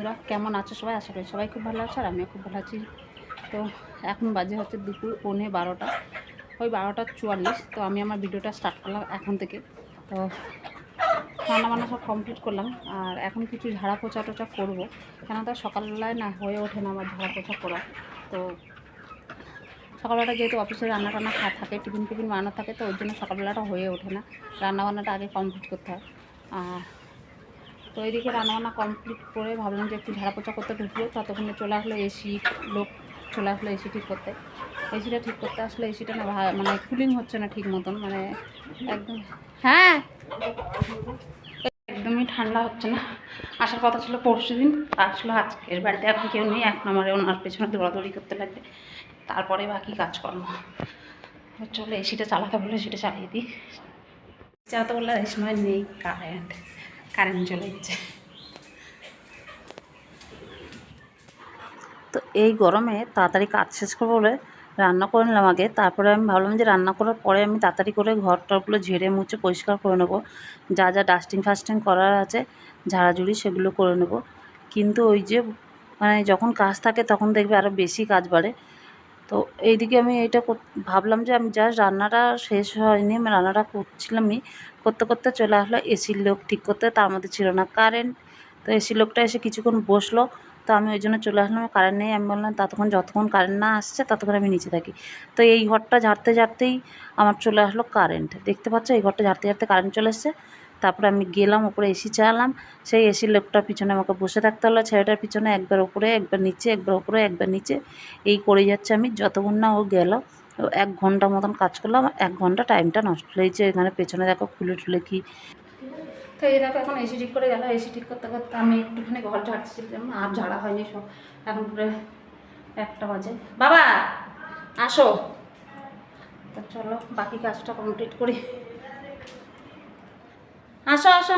বন্ধুরা, কেমন আছো সবাই? আশা করি সবাই খুব ভালো আছো আর আমিও খুব ভালো আছি। তো এখন বাজে হচ্ছে দুপুর পৌনে বারোটা। ওই বারোটা চুয়াল্লিশ। তো আমি আমার ভিডিওটা স্টার্ট করলাম এখন থেকে। তো রান্না বান্না সব কমপ্লিট করলাম। আর এখন কিছু ঝাড়া পোছা টোচা করব। কেন তো সকালবেলায় না হয়ে ওঠে না আমার ঝাড়া পোছা করা। তো সকালবেলাটা যেহেতু অফিসে রান্না টান্না খা থাকে টিফিন টিফিন বানানো থাকে, তো ওই জন্য সকালবেলাটা হয়ে ওঠে না। রান্না বান্নাটা আগে কমপ্লিট করতে হয়। আর তো এইদিকে রান্নাবান্না কমপ্লিট করে ভাবলাম যে একটু ঝাড়া পোছা করতে ঢুকলো ততক্ষণে চলে আসলো এসি লোক, চলে আসলো এসি ঠিক করতে। এসিটা ঠিক করতে আসলে এসিটা না মানে কুলিং হচ্ছে না ঠিক মতন মানে একদম হ্যাঁ। একদমই ঠান্ডা হচ্ছে না। আসার কথা ছিল পরশু দিন আসলো আজকের বাড়িতে এখন কেউ নেই এক নম্বরে ওনার পেছনে দৌড়াদৌড়ি করতে লাগবে। তারপরে বাকি কাজকর্ম। চলে এসিটা চালাতে বলে সেটা চালিয়ে দিই। চালাতে বললে এই সময় নেই কারেন্ট কারেন্ট চলে গেছে তো এই গরমে তাড়াতাড়ি কাজ শেষ করব বলে রান্না করে নিলাম আগে। তারপরে আমি ভাবলাম যে রান্না করার পরে আমি তাড়াতাড়ি করে ঘর টরগুলো ঝেড়ে মুছে পরিষ্কার করে নেব। যা যা ডাস্টিং ফাস্টিং করার আছে, ঝাড়াঝুড়ি সেগুলো করে নেব। কিন্তু ওই যে মানে যখন কাজ থাকে তখন দেখবে আরও বেশি কাজ বাড়ে। তো এইদিকে আমি কর- ভাবলাম যে আমি জাস্ট রান্নাটা শেষ হয়নি, আমি রান্নাটা করছিলামই। করতে করতে চলে আসলো এসির লোক ঠিক করতে তার মধ্যে ছিল না কারেন্ট তো এসির লোকটা এসে কিছুক্ষণ বসল, তো আমি ওই জন্য চলে আসলাম কারেন্ট নেই। আমি বললাম, ততক্ষণ যতক্ষণ কারেন্ট না আসছে, ততক্ষণ আমি নিচে থাকি। তো এই ঘরটা ঝাড়তে ঝাড়তেই আমার চলে আসলো কারেন্ট দেখতে পাচ্ছ, এই ঘরটা ঝাড়তে ঝাড়তে কারেন্ট চলে এসছে। তারপরে আমি গেলাম, উপরে এসি চালাম সেই এসির লোকটার পিছনে আমাকে বসে থাকতে হলো, ছেলেটার পিছনে একবার উপরে, একবার নিচে, একবার উপরে, একবার নিচে। এই করে যাচ্ছে আমি, যতক্ষণ না ও গেল এক ঘণ্টা মতন কাজ করলাম এক ঘণ্টা টাইমটা নষ্ট হয়েছে এখানে পেছনে দেখো খুলে টুলে কি। তো এই দেখো এখন এসি ঠিক করে গেল। এসি ঠিক করতে করতে আমি একটুখানি ঘর ঝাড়ছিলাম আর ঝাড়া হয়নি সব। এখন পুরো একটা বাজে। বাবা, আসো। তো চলো, বাকি কাজটা কমপ্লিট করি। আসো আসো।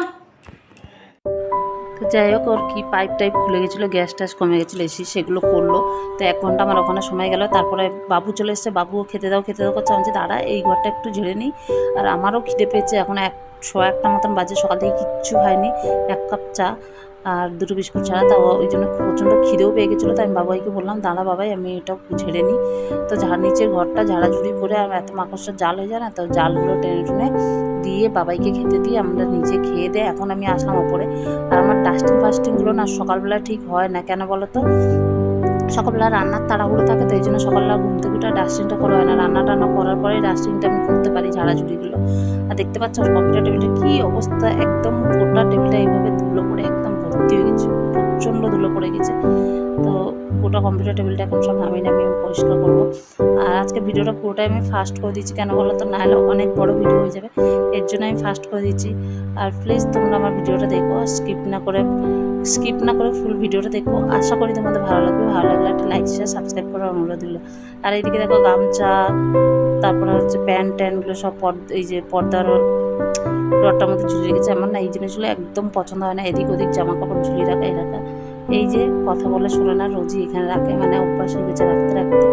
তো যাই হোক, ওর কি পাইপ টাইপ খুলে গেছিল গ্যাস ট্যাস কমে গেছিল এসি সেগুলো করল। তো এক ঘণ্টা আমার ওখানে সময় গেল। তারপরে বাবু চলে এসছে বাবুও খেতে দাও খেতে দাও, করছে। আমি যে দাঁড়া, এই ঘরটা একটু ঝেড়ে নিই। আর আমারও খিদে পেয়েছে। এখন এক ছ একটা মতন বাজে, সকাল থেকে কিচ্ছু হয়নি এক কাপ চা। আর দুটো বিস্কুট ছাড়া তা ওই জন্য প্রচণ্ড খিদেও পেয়ে গেছিল, তাই আমি বাবাইকে বললাম, দাঁড়া বাবাই, আমি এটা ঝেড়ে নিই। তো ঝাড় নিচের ঘরটা ঝাড়াঝুড়ি করে এত মাকড়সার জাল হয়ে যায় না, তো জালগুলো টেনে টুনে দিয়ে বাবাইকে খেতে দিয়ে আমরা নিজে খেয়ে দেয় এখন আমি আসলাম ওপরে। আর আমার ডাস্টিং ফাস্টিংগুলো না সকালবেলা ঠিক হয় না, কেন বলো তো সকালবেলা রান্নার তাড়াহুড়ো থাকে, তো এই জন্য সকালবেলা ঘুম থেকে উঠে ডাস্টিংটা করা হয় না। রান্না টান্না করার পরে ডাস্টিংটা আমি করতে পারি ঝাড়াঝুড়িগুলো। আর দেখতে পাচ্ছ কম্পিউটার টেবিলটা কী অবস্থা, একদম গোটা টেবিলটা এইভাবে ধুলো পড়ে। ভর্তি হয়ে গেছে প্রচণ্ড ধুলো পড়ে গেছে। তো গোটা কম্পিউটার টেবিলটা এখন সব নামিয়ে নামিয়ে আমি পরিষ্কার করব। আর আজকে ভিডিওটা পুরোটাই আমি ফাস্ট করে দিচ্ছি, কেন বলো তো? না নাহলে অনেক বড় ভিডিও হয়ে যাবে। এর জন্য আমি ফাস্ট করে দিচ্ছি। আর প্লিজ তোমরা আমার ভিডিওটা দেখো স্কিপ না করে স্কিপ না করে ফুল ভিডিওটা দেখো। আশা করি তোমাদের ভালো লাগবে। ভালো লাগলে একটা লাইক শেয়ার সাবস্ক্রাইব করার অনুরোধ দিল আর এইদিকে দেখো গামছা, তারপরে হচ্ছে প্যান্ট ট্যান্টগুলো সব পর্দা এই যে পর্দার রডটার মধ্যে ঝুলিয়ে রেখেছে আমার না, এই জিনিসগুলো একদম পছন্দ হয় না, এদিক ওদিক জামা কাপড় ঝুলিয়ে রাখা, এই রাখা। এই যে কথা বলে শোনে না, রোজই এখানে রাখে মানে অভ্যাস হয়ে গেছে রাখতে রাখতে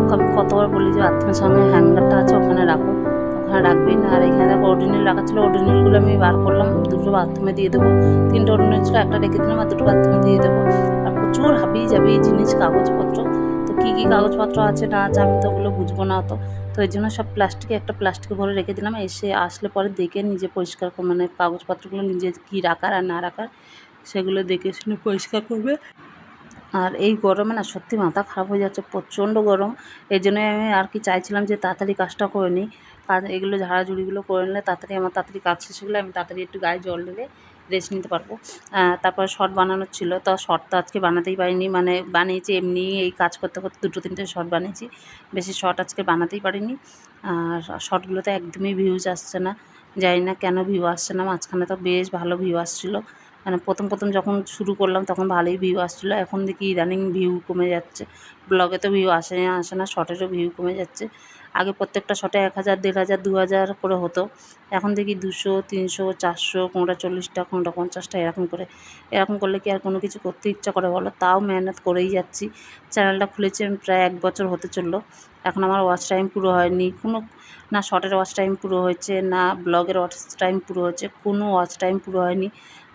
ওকে আমি কতবার বলি যে বাথরুমের সঙ্গে হ্যাঙ্গারটা আছে, ওখানে রাখো। ওখানে রাখবি না, আর এখানে দেখো অর্ডিনাল রাখা ছিল অর্ডিনালগুলো আমি বার করলাম, দুটো বাথরুমে দিয়ে দেবো। তিনটে অর্ডিনাল ছিল, একটা রেখে দিলাম, আর দুটো বাথরুমে দিয়ে দেবো। আর প্রচুর হাবি যাবি জিনিস, কাগজপত্র। তো কী কী কাগজপত্র আছে না আছে আমি তো ওগুলো বুঝব না অত। তো এই জন্য সব প্লাস্টিকে একটা প্লাস্টিকে ভরে রেখে দিলাম। এসে আসলে পরে দেখে নিজে পরিষ্কার কর- মানে কাগজপত্রগুলো নিজে কী রাখার আর না রাখার সেগুলো দেখে শুনে পরিষ্কার করবে। আর এই গরমে না সত্যি মাথা খারাপ হয়ে যাচ্ছে, প্রচণ্ড গরম। এই জন্যই আমি আর কি চাইছিলাম যে তাড়াতাড়ি কাজটা করে নিই। কাজ এগুলো ঝাড়াঝুড়িগুলো করে নিলে তাড়াতাড়ি আমার তাড়াতাড়ি কাজ শেষ হলে আমি তাড়াতাড়ি একটু গায়ে জল ঢেলে রেস্ট নিতে পারব। তারপর শর্ট বানানোর ছিল। তো শর্ট তো আজকে বানাতেই পারিনি। মানে বানিয়েছি এমনি এই কাজ করতে করতে দুটো তিনটে শর্ট বানিয়েছি। বেশি শর্ট আজকে বানাতেই পারিনি। আর শর্টগুলোতে একদমই ভিউজ আসছে না। জানি না কেন ভিউ আসছে না। মাঝখানে তো বেশ ভালো ভিউ আসছিল। মানে প্রথম প্রথম যখন শুরু করলাম তখন ভালোই ভিউ আসছিল। এখন দেখি ইদানিং ভিউ কমে যাচ্ছে। ব্লগে তো ভিউ আসে না আসে না শর্টেরও ভিউ কমে যাচ্ছে। আগে প্রত্যেকটা শটে এক হাজার, দেড় হাজার, দু হাজার করে হতো। এখন দেখি দুশো, তিনশো, চারশো, কোনোটা চল্লিশটা, কোনোটা পঞ্চাশটা, এরকম করে। এরকম করলে কি আর কোনো কিছু করতে ইচ্ছা করে বলো? তাও মেহনত করেই যাচ্ছি। চ্যানেলটা খুলেছি আমি প্রায় এক বছর হতে চলল। এখন আমার ওয়াচ টাইম পুরো হয়নি। কোনো, না শর্টের ওয়াচ টাইম পুরো হয়েছে, না ব্লগের ওয়াচ টাইম পুরো হয়েছে, কোনো ওয়াচ টাইম পুরো হয়নি।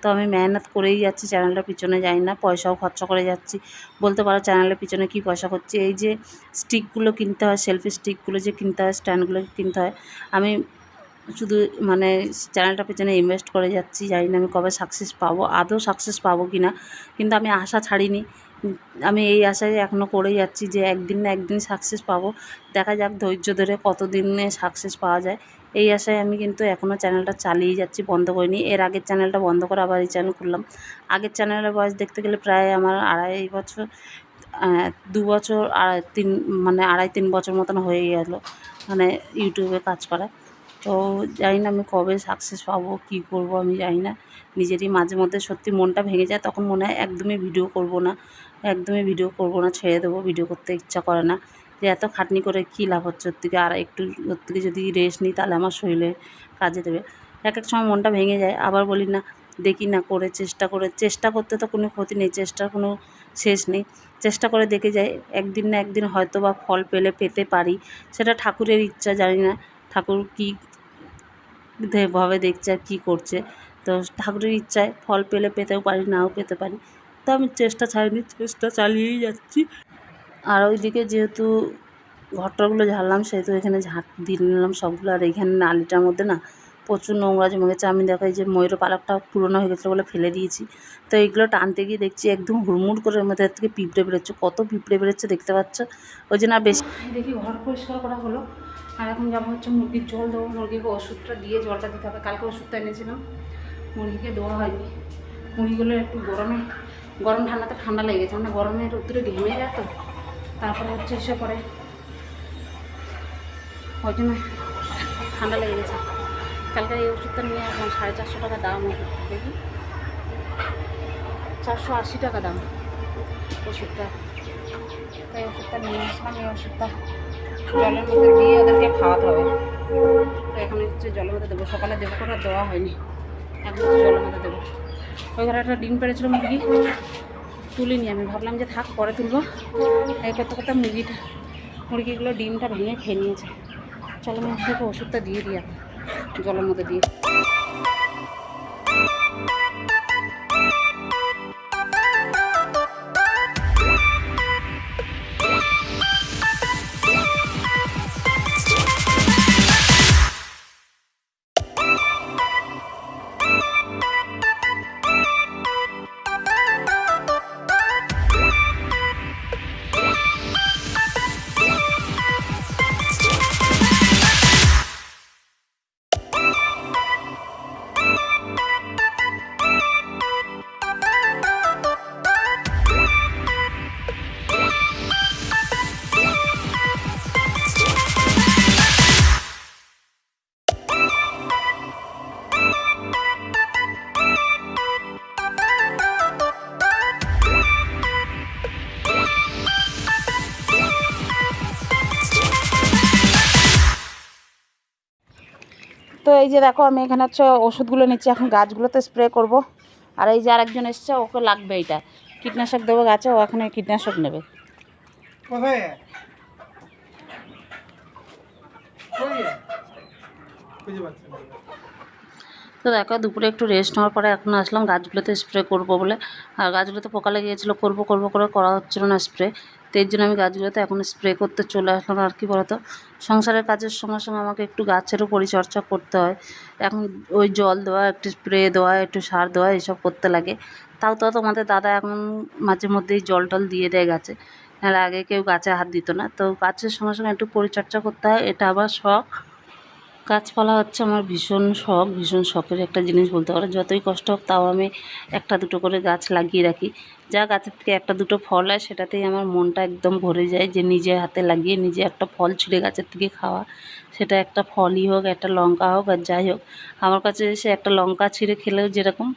তো আমি মেহনত করেই যাচ্ছি চ্যানেলটার পিছনে যাই না, পয়সাও খরচা করে যাচ্ছি। বলতে পারো চ্যানেলের পিছনে কী পয়সা করছি? এই যে স্টিকগুলো কিনতে হয় সেলফি স্টিকগুলো যে কিনতে হয় স্ট্যান্ডগুলো কিনতে হয়, আমি শুধু মানে চ্যানেলটার পেছনে ইনভেস্ট করে যাচ্ছি, জানি না আমি কবে সাকসেস পাবো, আদৌ সাকসেস পাবো কি না, কিন্তু আমি আশা ছাড়িনি। আমি এই আশায় এখনও করে যাচ্ছি যে একদিন না একদিন সাকসেস পাবো। দেখা যাক ধৈর্য ধরে কত দিনে সাকসেস পাওয়া যায়। এই আশায় আমি কিন্তু এখনও চ্যানেলটা চালিয়ে যাচ্ছি, বন্ধ করিনি। এর আগের চ্যানেলটা বন্ধ করে আবার এই চ্যানেল খুললাম। আগের চ্যানেলের বয়স দেখতে গেলে প্রায় আমার আড়াই বছর দু বছর আর তিন মানে আড়াই, তিন বছর মতন হয়ে গেল মানে ইউটিউবে কাজ করা। তো জানি না আমি কবে সাকসেস পাবো, কী করব আমি জানি না। নিজেরই মাঝে মধ্যে সত্যি মনটা ভেঙে যায়, তখন মনে হয় একদমই ভিডিও করব না, একদমই ভিডিও করব না, ছেড়ে দেবো ভিডিও করতে ইচ্ছা করে না। যে এত খাটনি করে কী লাভ হচ্ছে? ওর থেকে আর একটু ওর থেকে যদি রেস্ট নিই তাহলে আমার শরীরে কাজে দেবে। এক এক সময় মনটা ভেঙে যায়। আবার বলি, না, দেখি না, করে চেষ্টা করে। চেষ্টা করতে তো কোনো ক্ষতি নেই, চেষ্টার কোনো শেষ নেই। চেষ্টা করে দেখে যাই, একদিন না একদিন হয়তো বা ফল পেলে পেতে পারি। সেটা ঠাকুরের ইচ্ছা, জানি না ঠাকুর কী ভাবে দেখছে আর কী করছে। তো ঠাকুরের ইচ্ছায় ফল পেলে পেতেও পারি, নাও পেতে পারি। তো আমি চেষ্টা ছাড়িনি, চেষ্টা চালিয়েই যাচ্ছি। আর ওইদিকে যেহেতু ঘরটরগুলো ঝাড়লাম, সেহেতু এখানে ঝাঁট দিয়ে নিলাম সবগুলো। আর এইখানে নালিটার মধ্যে না প্রচুর নোংরা জমে গেছে। আমি দেখো এই যে ময়ূর পালকটা পুরোনো হয়ে গেছিল বলে ফেলে দিয়েছি। তো এইগুলো টানতে গিয়ে দেখছি একদম হুড়মুড় করে মধ্যে থেকে পিঁপড়ে বেরোচ্ছে। কত পিঁপড়ে বেরোচ্ছে দেখতে পাচ্ছ? ওই জন্য বেশি দেখি ঘর পরিষ্কার করা হলো। আর এখন যাব হচ্ছে মুরগির জল দেবো। মুরগিকে ওষুধটা দিয়ে জলটা দিতে হবে। কালকে ওষুধটা এনেছিলাম। মুরগিকে দেওয়া হয়নি। মুরগিগুলো একটু গরমে গরম ঠান্ডাতে ঠান্ডা লেগে গেছে মানে গরমের রোদ্দুরে ঘেমে যায় তো। তারপরে হচ্ছে এসে পরে ওই জন্য ঠান্ডা লেগে গেছে। কালকে এই ওষুধটা নিয়ে আসলাম সাড়ে চারশো টাকা দাম দেখি। চারশো আশি টাকা দাম ওষুধটা। তাই ওষুধটা নিয়ে আসলাম এই ওষুধটা জলের মধ্যে দিয়ে ওদেরকে খাওয়াতে হবে। তো এখন হচ্ছে জলের মধ্যে দেবো। সকালে দেবো করে দেওয়া হয়নি। এখন জলের মধ্যে দেবো। ওই ঘরে একটা ডিম পেড়েছিল মুরগি তুলিনি আমি ভাবলাম যে থাক, পরে তুলবো। এই করতে করতে মুরগিটা, মুরগিগুলো ডিমটা ভেঙে খেয়ে নিয়েছে। চলো আমি ওষুধটা দিয়ে দিই জলের মধ্যে দিয়ে। এই যে দেখো, আমি এখানে হচ্ছে ওষুধগুলো নিচ্ছি। এখন গাছগুলোতে স্প্রে করব। আর এই যে আরেকজন এসছে, ওকে লাগবে এটা কীটনাশক দেবো গাছে, ও এখন কীটনাশক নেবে। কোথায়? তো দেখো, দুপুরে একটু রেস্ট নেওয়ার পরে এখন আসলাম গাছগুলোতে স্প্রে করব বলে। আর গাছগুলোতে পোকা লেগে গিয়েছিল করব করব করে করা হচ্ছিল না স্প্রে তো এর জন্য আমি গাছগুলোতে এখন স্প্রে করতে চলে আসলাম। আর কি বলতো, সংসারের কাজের সঙ্গে সঙ্গে আমাকে একটু গাছেরও পরিচর্যা করতে হয়। এখন ওই জল দেওয়া, একটু স্প্রে দেওয়া, একটু সার দেওয়া, এসব করতে লাগে। তাও তো তোমাদের দাদা এখন মাঝে মধ্যেই জল টল দিয়ে দেয় গাছে। নাহলে আগে কেউ গাছে হাত দিত না। তো গাছের সঙ্গে সঙ্গে একটু পরিচর্যা করতে হয়, এটা আবার শখ। গাছপালা হচ্ছে আমার ভীষণ শখ, ভীষণ শখের একটা জিনিস বলতে পারো। যতই কষ্ট হোক তাও আমি একটা দুটো করে গাছ লাগিয়ে রাখি। যা গাছের থেকে একটা দুটো ফল হয় সেটাতেই আমার মনটা একদম ভরে যায় যে নিজে হাতে লাগিয়ে নিজে একটা ফল ছিঁড়ে গাছের থেকে খাওয়া। সেটা একটা ফলই হোক, একটা লঙ্কা হোক আর যাই হোক। আমার কাছে এসে একটা লঙ্কা ছিঁড়ে খেলেও যেরকম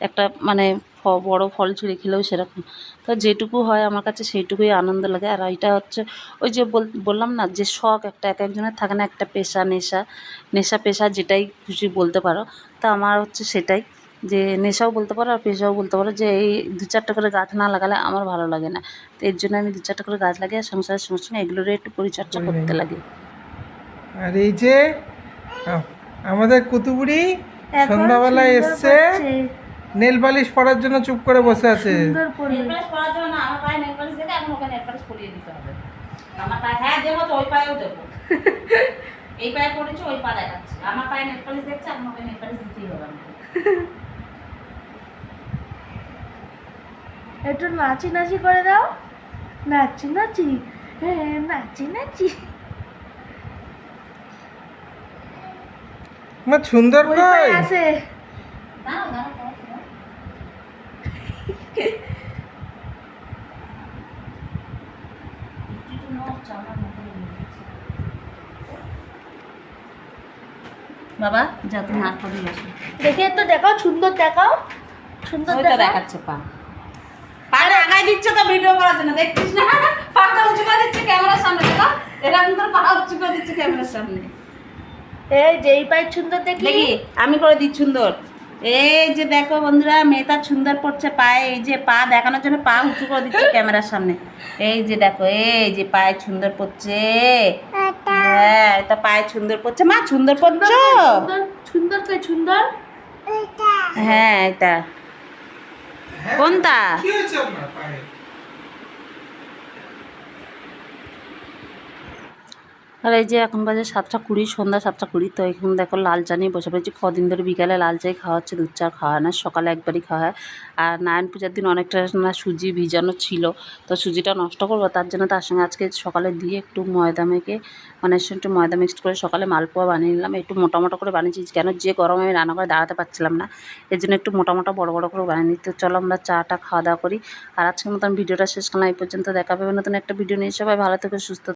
একটা মানে ফ বড় ফল ছিঁড়ে খেলেও সেরকম। তো যেটুকু হয় আমার কাছে সেইটুকুই আনন্দ লাগে। আর এটা হচ্ছে ওই যে বল বললাম না যে শখ একটা এক একজনের থাকে না একটা পেশা নেশা। নেশা পেশা যেটাই খুশি বলতে পারো। তা আমার হচ্ছে সেটাই যে নেশাও বলতে পারো আর পেশাও বলতে পারো যে এই দু চারটে করে গাছ না লাগালে আমার ভালো লাগে না। তো এর জন্য আমি দু চারটে করে গাছ লাগিয়ে আর সংসারের সঙ্গে সঙ্গে এগুলোরও একটু পরিচর্যা করতে নিই। লাগে। আর এই যে আমাদের কুতুবুড়ি সন্ধ্যাবেলায় এসছে। নেল পালিশ পরার জন্য চুপ করে বসে আছে। পরার জন্য না আমার পায়ে নেল পালিশ দেখে এখন ওকে নেল পালিশ পরিয়ে দিতে হবে। আমার পায়ে হ্যাঁ দেবো তো ওই পায়েও দেবো। এই পায়ে পড়েছে ওই পা দেখাচ্ছে। আমার পায়ে নেল পালিশ দেখছে এখন ওকে নেল পালিশ দিতেই হবে একটু নাচি নাচি করে দাও। নাচি নাচি হ্যাঁ নাচি নাচি সুন্দর কই? আছে। দাঁড়াও দাঁড়াও দাঁড়াও, দাঁড়াও। একটু একটু নড়ছে, আমার মাথা ঘুরে গেছে। বাবা যা তুমি হাত পা দিয়ে আসো দেখে একটু দেখাও সুন্দর দেখাও। সুন্দর দেখাচ্ছে পা। পাটা আগাই দিচ্ছে তো ভিডিও করার জন্য দেখছিস না? পাটা উঁচু করে দিচ্ছে ক্যামেরার সামনে দেখো। এরকম করে পা উঁচু করে দিচ্ছে ক্যামেরার সামনে। এই যে এই পায়ে সুন্দর দেখি। দেখি আমি করে দিই সুন্দর। এই যে দেখো বন্ধুরা মেয়েটা সুন্দর পড়ছে পায়ে এই যে পা দেখানোর জন্য পা উঁচু করে দিচ্ছে ক্যামেরার সামনে। এই যে দেখো এই যে পায়ে সুন্দর পড়ছে। হ্যাঁ এটা পায়ে সুন্দর পড়ছে। মা সুন্দর পড়ছ? সুন্দর সুন্দর সুন্দর হ্যাঁ এটা। কোনটা? কি হয়েছে আপনার পায়ে? আর এই যে এখন বাজে সাতটা কুড়ি, সন্ধ্যা সাতটা কুড়ি, তো এখন দেখো লাল চা নিয়ে বসে পড়েছি। কদিন ধরে বিকালে লাল চাই খাওয়া হচ্ছে দুধ চা খাওয়া না, সকালে একবারই খাওয়া হয় আর নারায়ণ পূজার দিন অনেকটা না সুজি ভিজানো ছিল, তো সুজিটা নষ্ট করব, তার জন্য তার সঙ্গে আজকে সকালে দিয়ে একটু ময়দা মেখে মানে একটু ময়দা মিক্সড করে সকালে মালপোয়া বানিয়ে নিলাম। একটু মোটা মোটা করে বানিয়েছি, কেন যে গরমে আমি রান্না করে দাঁড়াতে পারছিলাম না, এর জন্য একটু মোটা মোটা বড় বড় করে বানিয়ে নিই। তো চলো আমরা চাটা খাওয়া দাওয়া করি। আর আজকের মতন ভিডিওটা শেষ করলাম, এই পর্যন্ত দেখা পাবে নতুন একটা ভিডিও নিয়ে। সবাই ভালো থেকে, সুস্থ